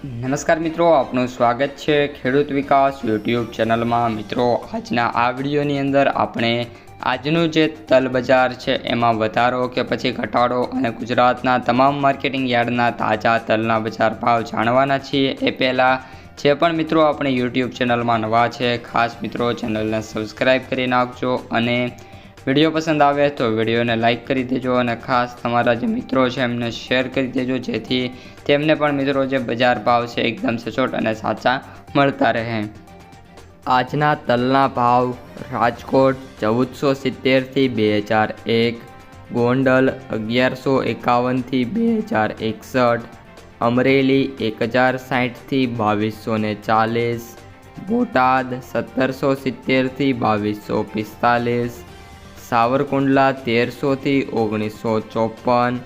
નમસ્કાર મિત્રો, આપનું સ્વાગત છે ખેડૂત વિકાસ યુટ્યુબ ચેનલમાં. મિત્રો, આજના આ વિડીયોની અંદર આપણે આજનું જે તલ બજાર છે, એમાં વધારો કે પછી ઘટાડો અને ગુજરાતના તમામ માર્કેટિંગ યાર્ડના તાજા તલના બજાર ભાવ જાણવાના છીએ. એ પહેલાં, જે પણ મિત્રો આપણે યુટ્યુબ ચેનલમાં નવા છે, ખાસ મિત્રો ચેનલને સબસ્ક્રાઈબ કરી નાખજો અને વીડિયો પસંદ આવે તો વિડીયોને લાઇક કરી દેજો અને ખાસ તમારા જે મિત્રો છે એમને શેર કરી દેજો, જેથી તેમને પણ મિત્રો જે બજાર ભાવ છે એકદમ સચોટ અને સાચા મળતા રહે. આજના તલના ભાવ રાજકોટ ચૌદસો સિત્તેરથી બે હજાર એક, ગોંડલ અગિયારસો એકાવનથી બે હજાર એકસઠ, અમરેલી એક હજાર સાઠથી બાવીસો ને ચાલીસ, બોટાદ સત્તરસો સિત્તેરથી બાવીસો પિસ્તાલીસ સાવરકુંડલા તેરસોથી ઓગણીસો ચોપન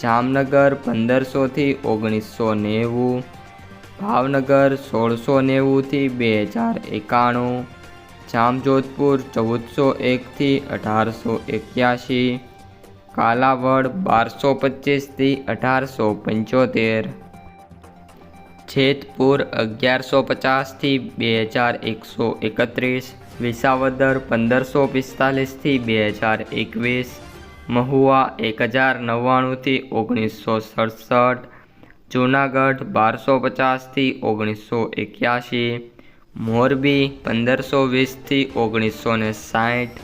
જામનગર પંદરસોથી ઓગણીસો નેવું, ભાવનગર સોળસો નેવુંથી બે હજાર એકાણું, જામજોધપુર ચૌદસો એકથી અઢારસો એક્યાસી કાલાવડ બારસો પચીસથી અઢારસો પંચોતેર, જેતપુર અગિયારસો પચાસથી બે હજાર એકસો એકત્રીસ વિસાવદર પંદરસો પિસ્તાલીસથી બે હજાર એકવીસ, મહુવા એક હજાર નવ્વાણુંથી ઓગણીસો સડસઠ, જૂનાગઢ બારસો પચાસથી ઓગણીસો એક્યાસી મોરબી પંદરસો વીસથી ઓગણીસો ને સાઠ,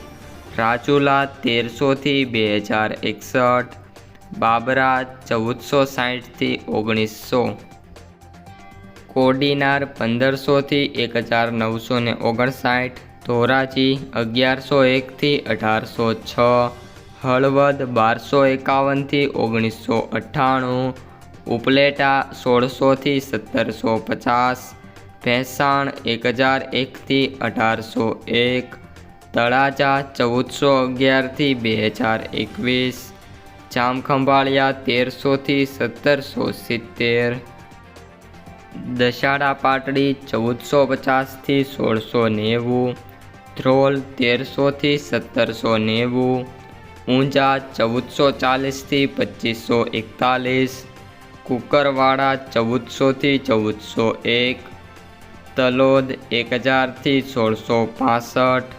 રાજુલા તેરસોથી બે હજાર એકસઠ, બાબરા ચૌદસો સાઠથી ઓગણીસો. કોડીનાર પંદરસોથી એક હજાર નવસો ને ઓગણસાઠ ધોરાજી અગિયારસો એકથી અઢારસો છ, હળવદ બારસો એકાવનથી ઓગણીસો અઠ્ઠાણું, ઉપલેટા સોળસોથી સત્તરસો પચાસ, ભેંસાણ એક હજાર એકથી અઢારસો એક, તળાજા ચૌદસો અગિયારથી બે હજાર એકવીસ, જામખંભાળિયા તેરસોથી સત્તરસો સિત્તેર, દશાડા પાટડી ચૌદસો પચાસથી સોળસો નેવું ધ્રોલ તેરસોથી સત્તરસો નેવું ઊંઝા ચૌદસો ચાલીસથી પચીસો એકતાલીસ કુકરવાડા ચૌદસોથી ચૌદસો એક તલોદ એક હજારથી સોળસો પાસઠ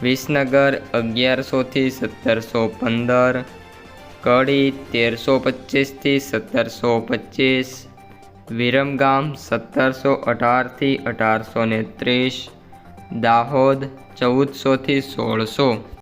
વિસનગર અગિયારસોથી સત્તરસો પંદર કડી તેરસો પચીસથી સત્તરસો પચીસ વિરમગામ સત્તરસો અઢારથી અઢારસો ને ત્રીસ દાહોદ ચૌદસોથી સોળસો.